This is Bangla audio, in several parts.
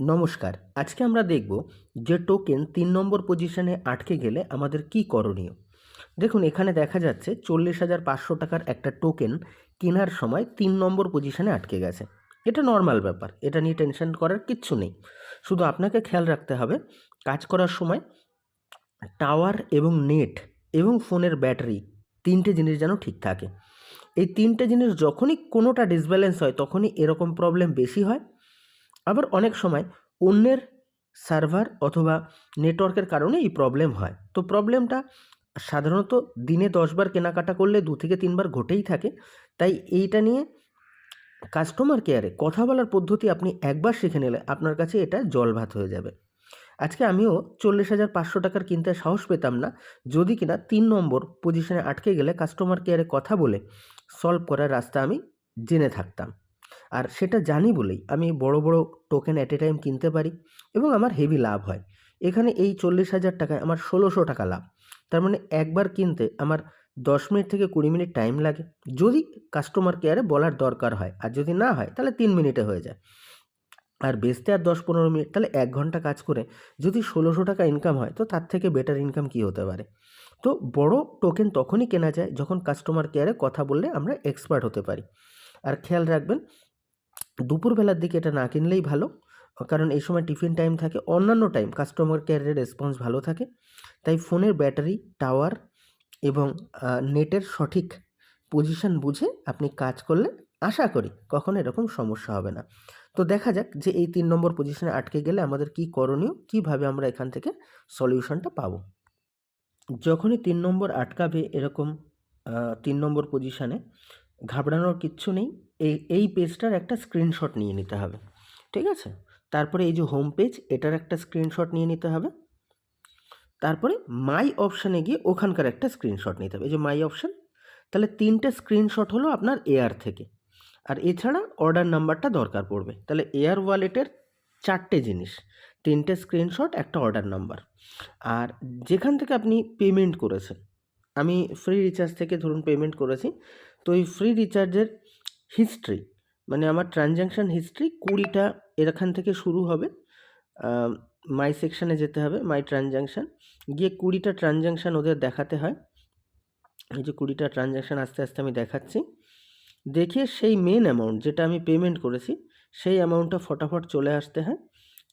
নমস্কার, আজকে আমরা দেখব যে টোকেন তিন নম্বর পজিশনে আটকে গেলে আমাদের কি করণীয়। দেখুন, এখানে দেখা যাচ্ছে চল্লিশ হাজার পাঁচশো টাকার একটা টোকেন কেনার সময় তিন নম্বর পজিশনে আটকে গেছে। এটা নর্মাল ব্যাপার, এটা নিয়ে টেনশন করার কিচ্ছু নেই। শুধু আপনাকে খেয়াল রাখতে হবে, কাজ করার সময় টাওয়ার এবং নেট এবং ফোনের ব্যাটারি তিনটে জিনিস যেন ঠিক থাকে। এই তিনটে জিনিস যখনই কোনোটা ডিসব্যালেন্স হয়, তখনই এরকম প্রবলেম বেশি হয়। আবার অনেক সময় অন্যের সার্ভার অথবা নেটওয়ার্কের কারণে এই প্রবলেম হয়। তো প্রবলেমটা সাধারণত দিনে দশবার কেনাকাটা করলে দু থেকে তিনবার ঘটেই থাকে। তাই এইটা নিয়ে কাস্টমার কেয়ারে কথা বলার পদ্ধতি আপনি একবার শিখে নিলে আপনার কাছে এটা জল ভাত হয়ে যাবে। আজকে আমিও চল্লিশ হাজার পাঁচশো টাকার কিনতে সাহস পেতাম না। যদি কিনা তিন নম্বর পজিশনে আটকে গেলে কাস্টমার কেয়ারে কথা বলে সলভ করার রাস্তা আমি জেনে থাকতাম। আর সেটা জানি বলেই আমি বড় বড় টোকেন অ্যাট এ টাইম কিনতে পারি এবং আমার হেভি লাভ হয়। এখানে এই চল্লিশ হাজার টাকায় আমার ষোলোশো টাকা লাভ। তার মানে একবার কিনতে আমার দশ মিনিট থেকে কুড়ি মিনিট টাইম লাগে। যদি কাস্টমার কেয়ারে বলার দরকার হয় আর যদি না হয় তাহলে তিন মিনিটে হয়ে যায়। আর বেচতে আর দশ পনেরো মিনিট তাহলে এক ঘণ্টা কাজ করে যদি ষোলোশো টাকা ইনকাম হয় তো তার থেকে বেটার ইনকাম কী হতে পারে? তো বড় টোকেন তখনই কেনা যায় যখন কাস্টমার কেয়ারে কথা বললে আমরা এক্সপার্ট হতে পারি। আর খেয়াল রাখবেন দুপুরবেলার দিকে এটা না কিনলেই ভালো। কারণ এই সময় টিফিন টাইম থাকে, অন্যান্য টাইম কাস্টমার কেয়ারের রেসপন্স ভালো থাকে। তাই ফোনের ব্যাটারি টাওয়ার এবং নেটের সঠিক পজিশন বুঝে আপনি কাজ করলে আশা করি কখনো এরকম সমস্যা হবে না। তো দেখা যাক যে এই তিন নম্বর পজিশনে আটকে গেলে আমাদের কি করণীয়, কীভাবে আমরা এখান থেকে সলিউশনটা পাবো। যখনই তিন নম্বর আটকাবে এরকম তিন নম্বর পজিশনে ঘাবড়ানোর কিচ্ছু নেই। এই এই পেজটার একটা স্ক্রিনশট নিয়ে নিতে হবে, ঠিক আছে? তারপরে এই যে হোম পেজ এটার একটা স্ক্রিনশট নিয়ে নিতে হবে। তারপরে মাই অপশানে গিয়ে ওখানকার একটা স্ক্রিনশট নিতে হবে। এই যে মাই অপশান তাহলে তিনটে স্ক্রিনশট হলো আপনার এয়ার থেকে। আর এছাড়া অর্ডার নাম্বারটা দরকার পড়বে। তাহলে এয়ার ওয়ালেটের চারটে জিনিস, তিনটে স্ক্রিনশট একটা অর্ডার নাম্বার আর যেখান থেকে আপনি পেমেন্ট করেছেন, আমি ফ্রি রিচার্জ থেকে ধরুন পেমেন্ট করেছি, তো এই ফ্রি রিচার্জের হিস্ট্রি মানে আমার ট্রানজ্যাকশান হিস্ট্রি কুড়িটা এখান থেকে শুরু হবে। মাই সেকশানে যেতে হবে মাই ট্রানজ্যাকশান গিয়ে কুড়িটা ট্রানজ্যাকশান ওদের দেখাতে হয়। এই যে কুড়িটা ট্রানজ্যাকশান আস্তে আস্তে আমি দেখাচ্ছি। দেখে সেই মেন অ্যামাউন্ট যেটা আমি পেমেন্ট করেছি, সেই অ্যামাউন্টটা ফটাফট চলে আসতে হয়।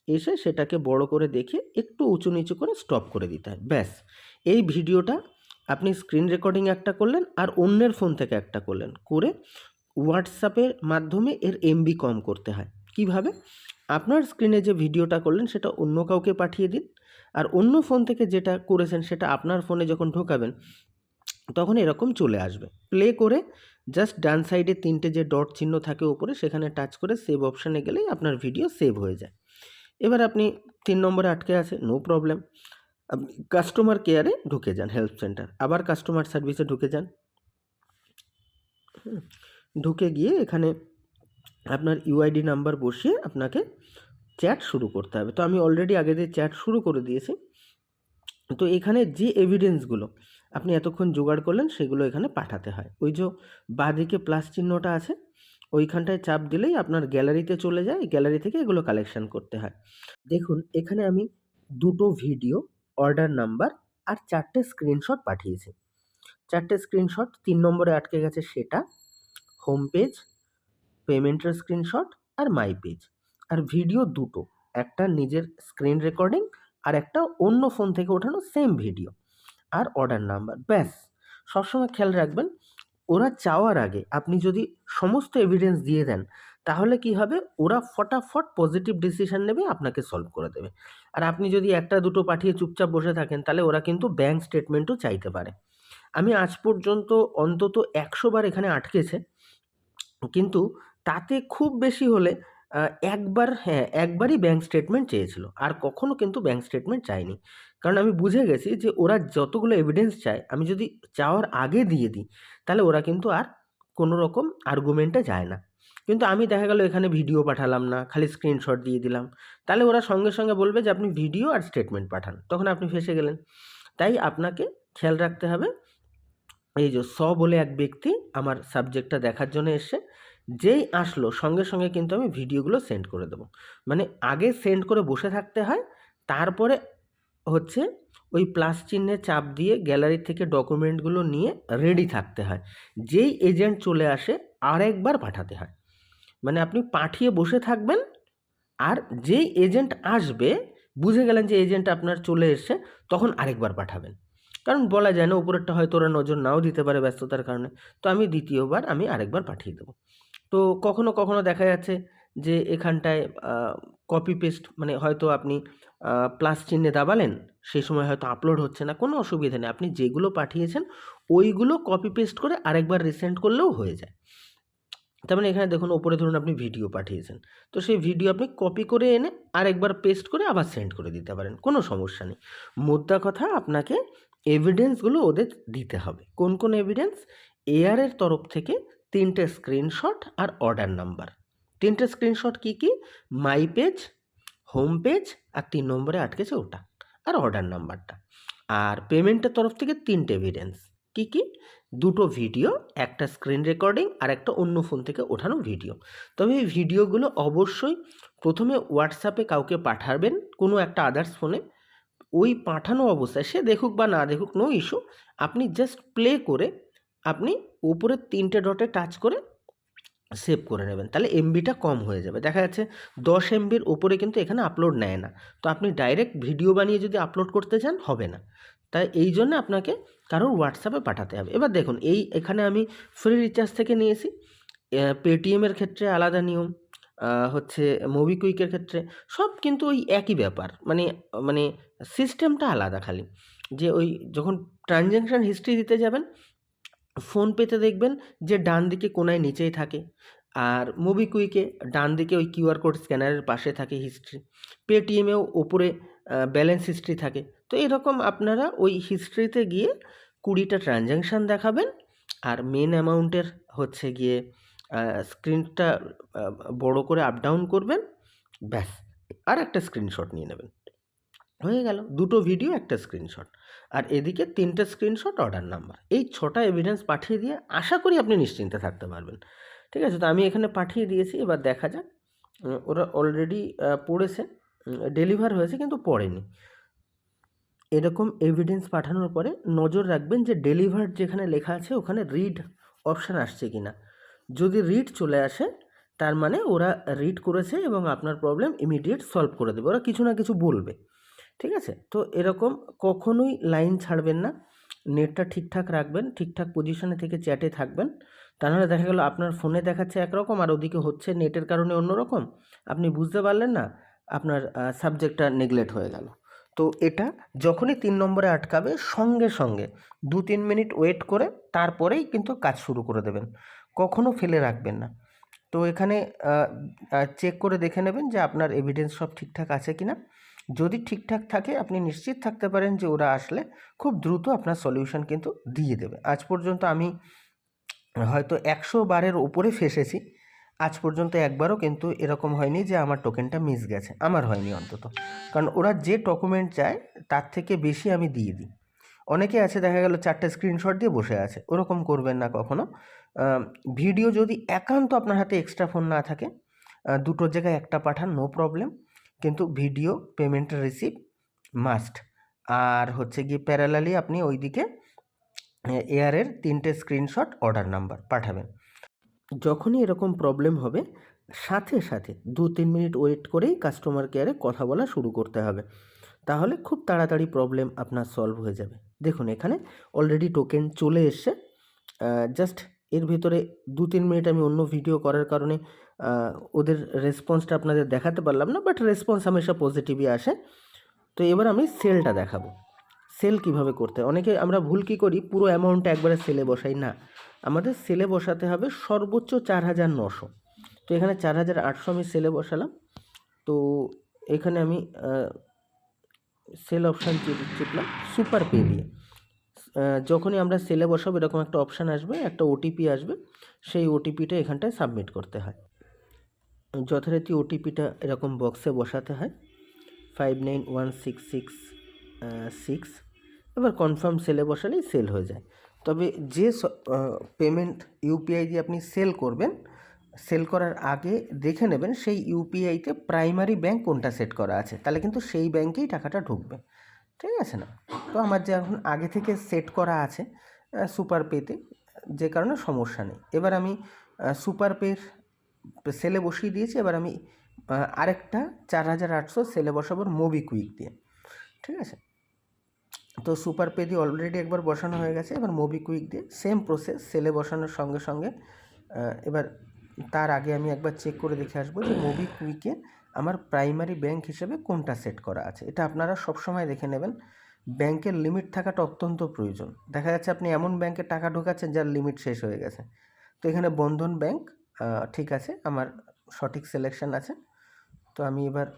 এসে সেটাকে বড় করে দেখে একটু উঁচু নিচু করে স্টপ করে দিতে হয়। ব্যাস। এই ভিডিওটা আপনি স্ক্রিন রেকর্ডিং একটা করলেন আর অন্যের ফোন থেকে একটা করলেন। করে হোয়াটসঅ্যাপের মাধ্যমে এর এমবি কম করতে হয়। কীভাবে? আপনার স্ক্রিনে যে ভিডিওটা করলেন, সেটা অন্য কাউকে পাঠিয়ে দিন। আর অন্য ফোন থেকে যেটা করেছেন, সেটা আপনার ফোনে যখন ঢোকাবেন, তখন এরকম চলে আসবে। প্লে করে জাস্ট ডান সাইডে তিনটে যে ডট চিহ্ন থাকে ওপরে সেখানে টাচ করে সেভ অপশানে গেলেই আপনার ভিডিও সেভ হয়ে যায়। এবার আপনি তিন নম্বরে আটকে আছে নো প্রবলেম আপনি কাস্টমার কেয়ারে ঢুকে যান হেল্প সেন্টার আবার কাস্টমার সার্ভিসে ঢুকে যান। ঢুকে গিয়ে এখানে আপনার ইউআইডি নাম্বার বসিয়ে আপনাকে চ্যাট শুরু করতে হবে। তো আমি অলরেডি আগে দিয়ে চ্যাট শুরু করে দিয়েছি। তো এখানে যে এভিডেন্সগুলো আপনি এতক্ষণ জোগাড় করলেন, সেগুলো এখানে পাঠাতে হয়। ওই যে বাঁদিকে প্লাস চিহ্নটা আছে, ওইখানটায় চাপ দিলেই আপনার গ্যালারিতে চলে যায়। গ্যালারি থেকে এগুলো কালেকশন করতে হয়। দেখুন, এখানে আমি দুটো ভিডিও অর্ডার নাম্বার আর চারটে স্ক্রিনশট পাঠিয়েছি। চারটে স্ক্রিনশট তিন নম্বরে আটকে গেছে সেটা। হোম পেজ পেমেন্টের স্ক্রিনশট আর মাই পেজ আর ভিডিও দুটো, একটা নিজের স্ক্রিন রেকর্ডিং আর একটা অন্য ফোন থেকে ওঠানো সেম ভিডিও আর অর্ডার নাম্বার ব্যাস। সবসময় খেয়াল রাখবেন, ওরা চাওয়ার আগে আপনি যদি সমস্ত এভিডেন্স দিয়ে দেন, তাহলে কি হবে? ওরা ফটাফট পজিটিভ ডিসিশন নেবে, আপনাকে সলভ করে দেবে। আর আপনি যদি একটা দুটো পাঠিয়ে চুপচাপ বসে থাকেন, তাহলে ওরা কিন্তু ব্যাঙ্ক স্টেটমেন্টও চাইতে পারে। আমি আজ পর্যন্ত অন্তত একশো বার এখানে আটকেছে। কিন্তু তাতে খুব বেশি হলে একবার হ্যাঁ একবারই ব্যাঙ্ক স্টেটমেন্ট চেয়েছিল। আর কখনও কিন্তু ব্যাঙ্ক স্টেটমেন্ট চায়নি। কারণ আমি বুঝে গেছি যে ওরা যতগুলো এভিডেন্স চায়, আমি যদি চাওয়ার আগে দিয়ে দিই, তাহলে ওরা কিন্তু আর কোনো রকম আর্গুমেন্টে যায় না। কিন্তু আমি দেখা গেল এখানে ভিডিও পাঠালাম না, খালি স্ক্রিনশট দিয়ে দিলাম। তাহলে ওরা সঙ্গে সঙ্গে বলবে যে, আপনি ভিডিও আর স্টেটমেন্ট পাঠান। তখন আপনি ফেসে গেলেন। তাই আপনাকে খেয়াল রাখতে হবে এই যে স বলে এক ব্যক্তি আমার সাবজেক্টটা দেখার জন্য এসে যেই আসলো সঙ্গে সঙ্গে কিন্তু আমি ভিডিওগুলো সেন্ড করে দেবো। মানে আগে সেন্ড করে বসে থাকতে হয়, তারপরে হচ্ছে ওই প্লাস চিহ্নে চাপ দিয়ে গ্যালারি থেকে ডকুমেন্টগুলো নিয়ে রেডি থাকতে হয়। যেই এজেন্ট চলে আসে আরেকবার পাঠাতে হয়। মানে আপনি পাঠিয়ে বসে থাকবেন আর যেই এজেন্ট আসবে, বুঝে গেলেন যে এজেন্ট আপনার চলে এসছে, তখন আরেকবার পাঠাবেন। কারণ বলা যায় না, উপরেরটা হয়তো ওরা নজর নাও দিতে পারে ব্যস্ততার কারণে। তো আমি দ্বিতীয়বার আমি আরেকবার পাঠিয়ে দেবো। তো কখনো কখনো দেখা যাচ্ছে যে এখানটায় কপি পেস্ট মানে হয়তো আপনি প্লাস চিহ্নে দাবালেন, সেই সময় হয়তো আপলোড হচ্ছে না, কোনো অসুবিধা নেই। আপনি যেগুলো পাঠিয়েছেন, ওইগুলো কপি পেস্ট করে আরেকবার রিসেন্ড করলেও হয়ে যায়। তার মানে এখানে দেখুন, ওপরে ধরুন আপনি ভিডিও পাঠিয়েছেন। তো সেই ভিডিও আপনি কপি করে এনে আরেকবার পেস্ট করে আবার সেন্ড করে দিতে পারেন, কোনো সমস্যা নেই। মুদ্রা কথা, আপনাকে এভিডেন্সগুলো ওদের দিতে হবে। কোন কোন এভিডেন্স এআরের তরফ থেকে তিনটে স্ক্রিনশট আর অর্ডার নাম্বার তিনটে স্ক্রিনশট কী কী? মাই পেজ হোম পেজ আর তিন নম্বরে আটকেছে ওটা আর অর্ডার নাম্বারটা আর পেমেন্টের তরফ থেকে তিনটে এভিডেন্স কী কী? দুটো ভিডিও একটা স্ক্রিন রেকর্ডিং আর একটা অন্য ফোন থেকে ওঠানো ভিডিও তবে এই ভিডিওগুলো অবশ্যই প্রথমে হোয়াটসঅ্যাপে কাউকে পাঠাবেন, কোনো একটা আদার্স ফোনে ওই পাঠানো অবস্থায় সে দেখুক বা না দেখুক নো ইস্যু আপনি জাস্ট প্লে করে আপনি উপরে তিনটে ডটে টাচ করে সেভ করে নেবেন। তাহলে এমবিটা কম হয়ে যাবে। দেখা যাচ্ছে দশ এমবির ওপরে কিন্তু এখানে আপলোড নেয় না। তো আপনি ডাইরেক্ট ভিডিও বানিয়ে যদি আপলোড করতে চান, হবে না। তাই এই জন্য আপনাকে কারোর হোয়াটসঅ্যাপে পাঠাতে হবে। এবার দেখুন, এই এখানে আমি ফ্রি রিচার্জ থেকে নিয়েছি। পেটিএমের ক্ষেত্রে আলাদা নিয়ম। হচ্ছে মোবিকুইকের ক্ষেত্রে সব কিন্তু ওই একই ব্যাপার। মানে মানে সিস্টেমটা আলাদা খালি। যে ওই যখন ট্রানজ্যাকশান হিস্ট্রি দিতে যাবেন ফোনপেতে দেখবেন যে ডান দিকে কোনায় নিচেই থাকে। আর মোবিকুইকে ডান দিকে ওই কিউআর কোড স্ক্যানারের পাশে থাকে হিস্ট্রি পেটিএমেও ওপরে ব্যালেন্স হিস্ট্রি থাকে। তো এরকম আপনারা ওই হিস্ট্রিতে গিয়ে কুড়িটা ট্রানজ্যাকশান দেখাবেন। আর মেন অ্যামাউন্টের হচ্ছে গিয়ে স্ক্রিনটা বড় করে আপ ডাউন করবেন, ব্যাস। আর একটা স্ক্রিনশট নিয়ে নেবেন। হয়ে গেল। দুটো ভিডিও একটা স্ক্রিনশট আর এদিকে তিনটে স্ক্রিনশট অর্ডার নাম্বার এই ছটা এভিডেন্স পাঠিয়ে দিয়ে আশা করি আপনি নিশ্চিন্তে থাকতে পারবেন। ঠিক আছে? তো আমি এখানে পাঠিয়ে দিয়েছি। এবার দেখা যাক। ওরা অলরেডি পড়েছে। ডেলিভার হয়েছে, কিন্তু পড়েনি। এরকম এভিডেন্স পাঠানোর পরে নজর রাখবেন যে ডেলিভার্ড যেখানে লেখা আছে, ওখানে রিড অপশান আসছে কি না যদি রিড চলে আসে, তার মানে ওরা রিড করেছে এবং আপনার প্রবলেম ইমিডিয়েট সলভ করে দেবে। ওরা কিছু না কিছু বলবে। ঠিক আছে? তো এরকম কখনোই লাইন ছাড়বেন না। নেটটা ঠিকঠাক রাখবেন, ঠিকঠাক পজিশনে থেকে চ্যাটে থাকবেন। তা নাহলে দেখা গেলো আপনার ফোনে দেখাচ্ছে একরকম আর ওদিকে হচ্ছে নেটের কারণে অন্যরকম। আপনি বুঝতে পারলেন না, আপনার সাবজেক্টটা নেগলেক্ট হয়ে গেল। তো এটা যখনই তিন নম্বরে আটকাবে, সঙ্গে সঙ্গে দু তিন মিনিট ওয়েট করে তারপরেই কিন্তু কাজ শুরু করে দেবেন। কখনও ফেলে রাখবেন না। তো এখানে চেক করে দেখে নেবেন যে আপনার এভিডেন্স সব ঠিকঠাক আছে কি না যদি ঠিকঠাক থাকে, আপনি নিশ্চিত থাকতে পারেন যে ওরা আসলে খুব দ্রুত আপনার সলিউশন কিন্তু দিয়ে দেবে। আজ পর্যন্ত আমি হয়তো একশো বারের ওপরে ফেসেছি। আজ পর্যন্ত একবারও কিন্তু এরকম হয়নি যে আমার টোকেনটা মিস গেছে। আমার হয়নি অন্তত। কারণ ওরা যে ডকুমেন্ট চায়, তার থেকে বেশি আমি দিয়ে দিই। অনেকে আছে দেখা গেল চারটে স্ক্রিনশট দিয়ে বসে আছে। ওরকম করবেন না কখনো। ভিডিও যদি একান্ত আপনার হাতে এক্সট্রা ফোন না থাকে দুটোর জায়গায় একটা পাঠান নো প্রবলেম কিন্তু ভিডিও পেমেন্টের রিসিভ মাস্ট আর হচ্ছে গিয়ে প্যারালালি আপনি ওইদিকে এয়ারের তিনটে স্ক্রিনশট অর্ডার নাম্বার পাঠাবেন। যখনই এরকম প্রবলেম হবে, সাথে সাথে দু তিন মিনিট ওয়েট করেই কাস্টমার কেয়ারে কথা বলা শুরু করতে হবে। তাহলে খুব তাড়াতাড়ি প্রবলেম আপনার সলভ হয়ে যাবে। দেখুন, এখানে অলরেডি টোকেন চলে এসছে। জাস্ট এর ভেতরে দু তিন মিনিট আমি অন্য ভিডিও করার কারণে ওদের রেসপন্সটা আপনাদের দেখাতে পারলাম না বাট রেসপন্স হামেশা পজিটিভই আসে। তো এবার আমি সেলটা দেখাবো। সেল কীভাবে করতে অনেকে আমরা ভুল কী করি? পুরো অ্যামাউন্টটা একবারে সেলে বসাই। না, আমাদের সেলে বসাতে হবে সর্বোচ্চ চার হাজার নশো। তো এখানে চার হাজার আটশো আমি সেলে বসালাম। তো এখানে আমি সেল অপশান চিপলাম। সুপার পে দিয়ে। যখনই আমরা সেলে বসাবো, এরকম একটা অপশান আসবে, একটা ওটিপি আসবে। সেই ওটিপিটা এখানটায় সাবমিট করতে হয়। যথারীতি ওটিপিটা এরকম বক্সে বসাতে হয়। Five nine one six six six এবার কনফার্ম সেলে বসালেই সেল হয়ে যায়। তবে যে পেমেন্ট ইউপিআই দিয়ে আপনি সেল করবেন সেল করার আগে দেখে নেবেন সেই ইউপিআইতে প্রাইমারি ব্যাংক কোনটা সেট করা আছে। তাহলে কিন্তু সেই ব্যাংকেই টাকাটা ঢুকবে। ঠিক আছে না? তো আমার যে এখন আগে থেকে সেট করা আছে সুপার পেতে যে কারণে সমস্যা নেই। এবার আমি সুপার পের সেলে বসিয়ে দিয়েছি, এবার আমি আরেকটা চার হাজার আটশো সেলে বসাবো মোবিকুইক দিয়ে। ঠিক আছে? তো সুপার পে দিয়ে অলরেডি একবার বসানো হয়ে গেছে, এবার মোবিকুইক দিয়ে সেম প্রসেস সেলে বসানোর সঙ্গে সঙ্গে এবার তার আগে আমি একবার চেক করে দেখে আসব যে মোবিকুইকে আমার প্রাইমারি ব্যাংক হিসেবে কোনটা সেট করা আছে? এটা আপনারা সবসময় দেখে নেবেন। ব্যাংকের লিমিট থাকাটা অত্যন্ত প্রয়োজন। দেখা যাচ্ছে আপনি এমন ব্যাংকে টাকা ঢোকাচ্ছেন যার লিমিট শেষ হয়ে গেছে। তো এখানে বন্ধন ব্যাংক ঠিক আছে, আমার সঠিক সিলেকশন আছে। তো আমি এবার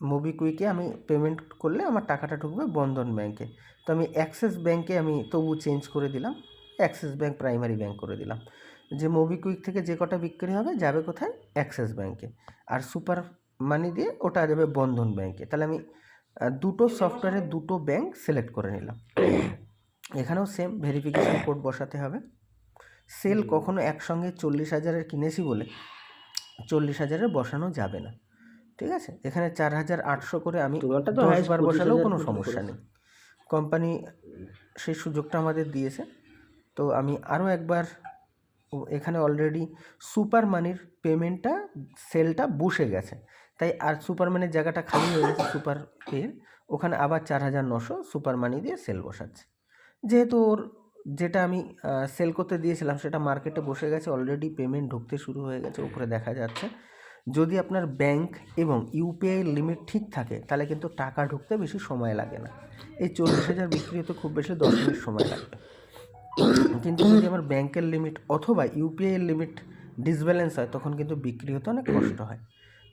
মোবিকুইকে আমি পেমেন্ট করলে আমার টাকাটা ঢুকবে বন্ধন ব্যাংকে তো আমি অ্যাক্সিস ব্যাংকে আমি তবু চেঞ্জ করে দিলাম। অ্যাক্সিস ব্যাংক প্রাইমারি ব্যাংক করে দিলাম। যে মোবিকুইক থেকে যে কটা বিক্রি হবে যাবে কোথায়? অ্যাক্সিস ব্যাংকে আর সুপার মানি দিয়ে ওটা যাবে বন্ধন ব্যাংকে তাহলে আমি দুটো সফটওয়্যারের দুটো ব্যাংক সিলেক্ট করে নিলাম। এখানেও সেম ভেরিফিকেশন কোড বসাতে হবে। সেল কখনো একসঙ্গে চল্লিশ হাজারের কিনেছি বলে চল্লিশ হাজারের বসানো যাবে না। ঠিক আছে? এখানে চার হাজার আটশো করে আমি তোমারটা তো দশ highest বার 25,000 বসালেও কোনো সমস্যা নেই। কোম্পানি সেই সুযোগটা আমাদের দিয়েছে। তো আমি আরও একবার এখানে অলরেডি সুপার মানির পেমেন্টটা সেলটা বসে গেছে। তাই আর সুপার মানির জায়গাটা খালি হয়ে গেছে সুপার পের ওখানে আবার চার হাজার নশো সুপার মানি দিয়ে সেল বসাচ্ছে। যেহেতু ওর যেটা আমি সেল করতে দিয়েছিলাম সেটা মার্কেটে বসে গেছে অলরেডি পেমেন্ট ঢুকতে শুরু হয়ে গেছে, উপরে দেখা যাচ্ছে। যদি আপনার ব্যাংক এবং ইউপিআই লিমিট ঠিক থাকে, তাহলে কিন্তু টাকা ঢুকতে বেশি সময় লাগে না। এই চল্লিশ হাজার বিক্রি হতে খুব বেশি দশ মিনিট সময় লাগবে। কিন্তু যদি আমার ব্যাংকের লিমিট অথবা ইউপিআই এর লিমিট ডিসব্যালেন্স হয়, তখন কিন্তু বিক্রি হতে অনেক কষ্ট হয়।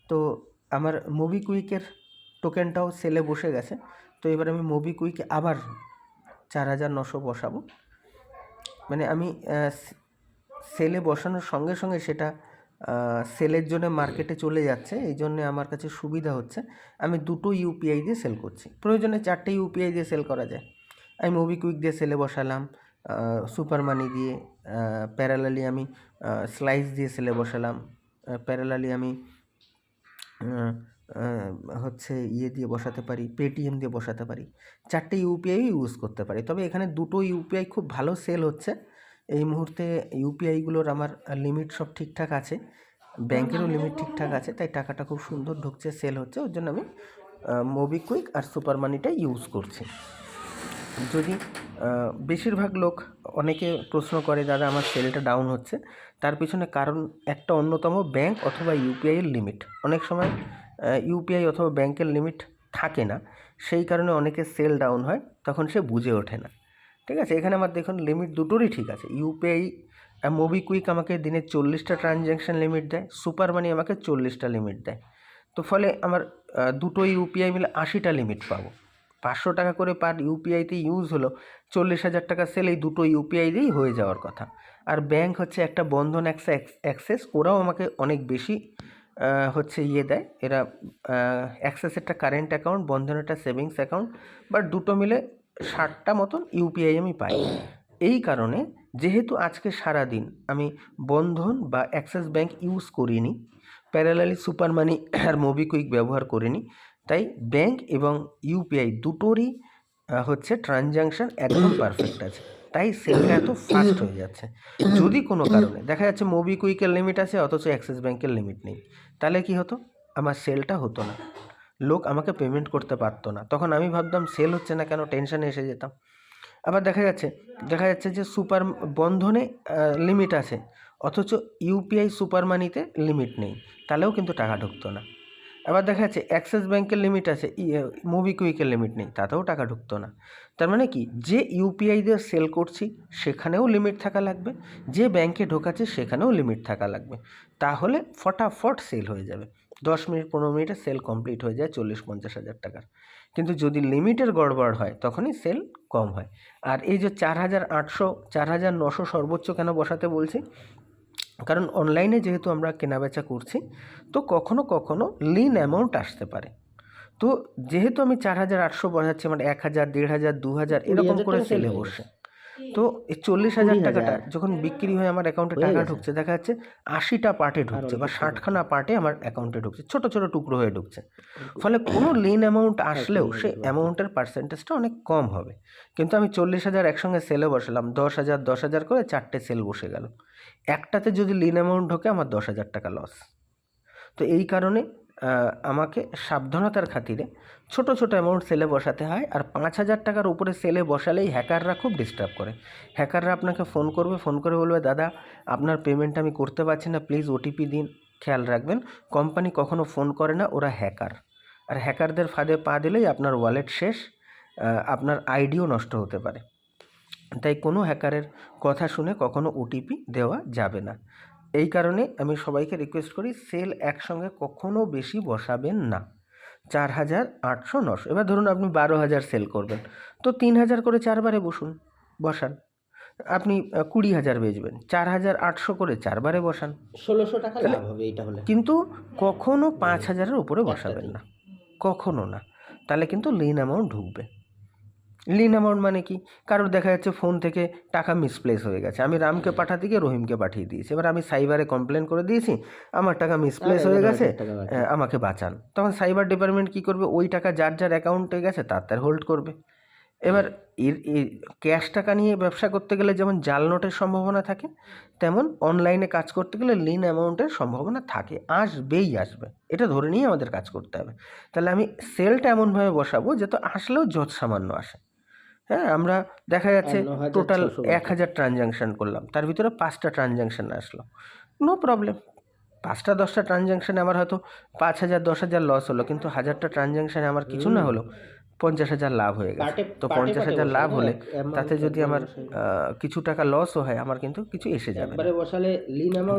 তো আমার মোবিকুইকের টোকেনটাও সেলে বসে গেছে। তো এবার আমি মোবিকুইকে আবার চার হাজার নশো বসাবো। মানে আমি সেলে বসানোর সঙ্গে সঙ্গে সেটা সেলের জন্য মার্কেটে চলে যাচ্ছে। এই জন্য আমার কাছে সুবিধা হচ্ছে। আমি দুটো ইউপিআই দিয়ে সেল করছি। প্রয়োজনে চারটে ইউপিআই দিয়ে সেল করা যায়। আমি মোবিকুইক দিয়ে সেলে বসালাম। সুপার মানি দিয়ে প্যারালালি আমি স্লাইস দিয়ে সেলে বসালাম। প্যারালালি আমি হচ্ছে ইয়ে দিয়ে বসাতে পারি পেটিএম দিয়ে বসাতে পারি। চারটে ইউপিআই ইউজ করতে পারি। তবে এখানে দুটো ইউপিআই খুব ভালো সেল হচ্ছে। এই মুহূর্তে ইউপিআইগুলোর আমার লিমিট সব ঠিকঠাক আছে। ব্যাংকেরও লিমিট ঠিকঠাক আছে, তাই টাকাটা খুব সুন্দর ঢুকছে সেল হচ্ছে। ওর জন্য আমি মোবিকুইক আর সুপার মানিটা ইউজ করছি। যদি বেশিরভাগ লোক অনেকে প্রশ্ন করে, দাদা, আমার সেলটা ডাউন হচ্ছে। তার পিছনে কারণ একটা অন্যতম ব্যাংক অথবা ইউপিআইয়ের লিমিট অনেক সময় ইউপিআই অথবা ব্যাংকের লিমিট থাকে না। সেই কারণে অনেকে সেল ডাউন হয়, তখন সে বুঝে ওঠে না। ঠিক আছে? এখানে আমার দেখুন লিমিট দুটোরই ঠিক আছে। ইউপিআই মোবিকুইক আমাকে দিনে চল্লিশটা ট্রানজ্যাকশন লিমিট দেয় সুপার মানি আমাকে চল্লিশটা লিমিট দেয়। তো ফলে আমার দুটো ইউপিআই মিলে আশিটা লিমিট পাবো। পাঁচশো টাকা করে পার ইউপিআইতে ইউজ হলো, চল্লিশ হাজার টাকা সেল এই দুটো ইউপিআই দিয়েই হয়ে যাওয়ার কথা। আর ব্যাংক হচ্ছে একটা বন্ধন অ্যাক্সেস ওরাও আমাকে অনেক বেশি হচ্ছে ইয়ে দেয়। এরা অ্যাক্সেস একটা কারেন্ট অ্যাকাউন্ট বন্ধন একটা সেভিংস অ্যাকাউন্ট বাট দুটো মিলে ষাটটা মতন ইউপিআই আমি পাই। এই কারণে যেহেতু আজকে সারা দিন আমি বন্ধন বা অ্যাক্সেস ব্যাংক ইউজ করিনি প্যারালালি সুপার মানি আর মোবিকুইক ব্যবহার করিনি তাই ব্যাংক এবং ইউপিআই দুটোরই হচ্ছে ট্রানজ্যাকশন একদম পারফেক্ট আছে। তাই সেলটা এত ফাস্ট হয়ে যাচ্ছে। যদি কোনো কারণে, দেখা যাচ্ছে মোবিকুইকের লিমিট আছে, অথচ অ্যাক্সিস ব্যাংকের লিমিট নেই। তাহলে কি হতো? আমার সেলটা হতো না। লোক আমাকে পেমেন্ট করতে পারতো না। তখন আমি ভাবতাম সেল হচ্ছে না কেন? টেনশনে এসে যেতাম। আবার দেখা যাচ্ছে দেখা যাচ্ছে যে সুপার বন্ধনে লিমিট আছে। অথচ ইউপিআই সুপার মানিতে লিমিট নেই। তাহলেও কিন্তু টাকা ঢুকতো না। আবার দেখা যাচ্ছে অ্যাক্সিস ব্যাঙ্কের লিমিট আছে মোবিকুইকের লিমিট নেই, তাতেও টাকা ঢুকতো না। তার মানে কি? যে ইউপিআই দিয়ে সেল করছি, সেখানেও লিমিট থাকা লাগবে, যে ব্যাংকে ঢোকাচ্ছে, সেখানেও লিমিট থাকা লাগবে। তাহলে ফটাফট সেল হয়ে যাবে। দশ মিনিট, পনেরো মিনিটে সেল কমপ্লিট হয়ে যায় চল্লিশ, পঞ্চাশ হাজার টাকার। কিন্তু যদি লিমিটের গড়বড় হয়, তখনই সেল কম হয়। আর এই যে চার হাজার আটশো, চার হাজার নশো সর্বোচ্চ কেন বসাতে বলছি? কারণ অনলাইনে যেহেতু আমরা কেনাবেচা করছি তো কখনো কখনো লিন অ্যামাউন্ট আসতে পারে। তো যেহেতু আমি চার হাজার আটশো বসাচ্ছি মানে এক হাজার দেড় হাজার দু হাজার এরকম করে সেলে বসে। তো এই চল্লিশ হাজার টাকাটা যখন বিক্রি হয়ে আমার অ্যাকাউন্টে টাকা ঢুকছে দেখা যাচ্ছে আশিটা পার্টে ঢুকছে বা ষাটখানা পার্টে আমার অ্যাকাউন্টে ঢুকছে ছোট ছোট টুকরো হয়ে ঢুকছে। ফলে কোনো লিন অ্যামাউন্ট আসলেও সেই অ্যামাউন্টের পার্সেন্টেজটা অনেক কম হবে। কিন্তু আমি চল্লিশ হাজার একসঙ্গে সেলে বসালাম দশ হাজার দশ হাজার করে চারটে সেল বসে গেল। একটাতে যদি লিন অ্যামাউন্ট ঢোকে আমার দশ হাজার টাকা লস তো এই কারণে আমাকে সাবধানতার খাতিরে ছোট ছোট অ্যামাউন্ট সেলে বসাতে হয় আর পাঁচ হাজার টাকার উপরে সেলে বসালেই হ্যাকাররা খুব ডিস্টার্ব করে। হ্যাকাররা আপনাকে ফোন করবে ফোন করে বলবে, দাদা, আপনার পেমেন্ট আমি করতে পারছি না প্লিজ ওটিপি দিন, খেয়াল রাখবেন কোম্পানি কখনো ফোন করে না, ওরা হ্যাকার আর হ্যাকারদের ফাঁদে পা দিলেই আপনার ওয়ালেট শেষ আপনার আইডিও নষ্ট হতে পারে। তাই কোনো হ্যাকারের কথা শুনে কখনো ওটিপি দেওয়া যাবে না। এই কারণে আমি সবাইকে রিকোয়েস্ট করি সেল একসঙ্গে কখনো বেশি বসাবেন না। চার হাজার আটশো নশো। এবার ধরুন আপনি বারো হাজার সেল করবেন। তো তিন হাজার করে চারবারে বসুন বসান। আপনি কুড়ি হাজার বেচবেন চার হাজার আটশো করে চারবারে বসান। ষোলোশো টাকা লাভ হবে এইটা হলে কিন্তু কখনো পাঁচ হাজারের উপরে বসাবেন না। কখনো না। তাহলে কিন্তু লিন অ্যামাউন্ট ঢুকবে। লিন অ্যামাউন্ট মানে কি? কারোর দেখা যাচ্ছে ফোন থেকে টাকা মিসপ্লেস হয়ে গেছে। আমি রামকে পাঠাতে গিয়ে রহিমকে পাঠিয়ে দিয়েছি। এবার আমি সাইবারে কমপ্লেন করে দিয়েছি আমার টাকা মিসপ্লেস হয়ে গেছে টাকা বাকি। আহ, আমাকে বাঁচান। তখন সাইবার ডিপার্টমেন্ট কি করবে? ওই টাকা যার যার অ্যাকাউন্টে গেছে তার তার হোল্ড করবে। এবার এর ক্যাশ টাকা নিয়ে ব্যবসা করতে গেলে যেমন জাল নোটের সম্ভাবনা থাকে তেমন অনলাইনে কাজ করতে গেলে লিন অ্যামাউন্টের সম্ভাবনা থাকে আসবেই আসবে। এটা ধরে নিয়ে আমাদের কাজ করতে হবে। তাহলে আমি সেলটা এমনভাবে বসাবো যাতে আসলেও যত সামান্য আসে। হ্যাঁ আমরা দেখা যাচ্ছে টোটাল এক হাজার ট্রানজ্যাকশান করলাম। তার ভিতরে পাঁচটা ট্রানজ্যাকশান আসলো। নো প্রবলেম পাঁচটা দশটা ট্রানজ্যাকশানে আমার হয়তো পাঁচ হাজার দশ হাজার লস হলো কিন্তু হাজারটা ট্রানজ্যাকশানে আমার কিছু না হলো পঞ্চাশ হাজার লাভ হয়ে গেছে। তো পঞ্চাশ হাজার লাভ হলে তাতে যদি আমার কিছু টাকা লসও হয় আমার কিন্তু কিছু এসে যাবে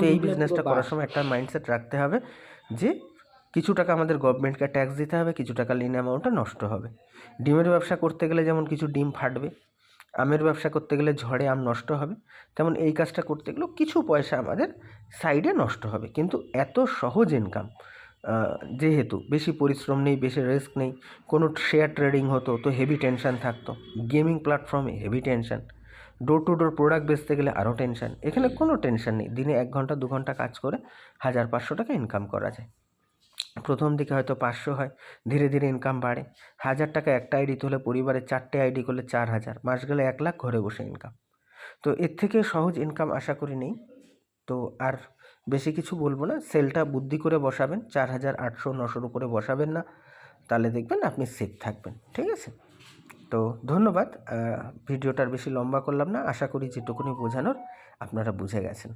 তো এই বিজনেসটা করার সময় একটা মাইন্ডসেট রাখতে হবে যে কিছু টাকা আমাদের গভর্নমেন্টকে ট্যাক্স দিতে হবে, কিছু টাকা লিন অ্যামাউন্টটা নষ্ট হবে। ডিমের ব্যবসা করতে গেলে যেমন কিছু ডিম ফাটবে, আমের ব্যবসা করতে গেলে ঝড়ে আম নষ্ট হবে, তেমন এই কাজটা করতে গেলেও কিছু পয়সা আমাদের সাইডে নষ্ট হবে। কিন্তু এত সহজ ইনকাম যেহেতু বেশি পরিশ্রম নেই, বেশি রিস্ক নেই, কোনো শেয়ার ট্রেডিং হতো তো হেভি টেনশন থাকতো গেমিং প্ল্যাটফর্মে heavy tension door to door product বেচতে গেলে আরও টেনশন এখানে কোনো টেনশন নেই। দিনে এক ঘণ্টা, দু ঘণ্টা কাজ করে হাজার পাঁচশো টাকা ইনকাম করা যায়। প্রথম দিকে হয়তো পাঁচশো হয়, ধীরে ধীরে ইনকাম বাড়ে। হাজার টাকা একটা আইডি হলে পরিবারের চারটে আইডি করলে চার হাজার, মাস গেলে এক লাখ ঘরে বসে ইনকাম তো এর থেকে সহজ ইনকাম আশা করি নেই। তো আর বেশি কিছু বলব না, সেলটা বুদ্ধি করে বসাবেন, চার হাজার আটশো নশোর উপরে বসাবেন না। তাহলে দেখবেন আপনি সেফ থাকবেন, ঠিক আছে? তো ধন্যবাদ ভিডিওটার বেশি লম্বা করলাম না, আশা করি যেটুকুনি বোঝানোর আপনারা বুঝে গেছেন।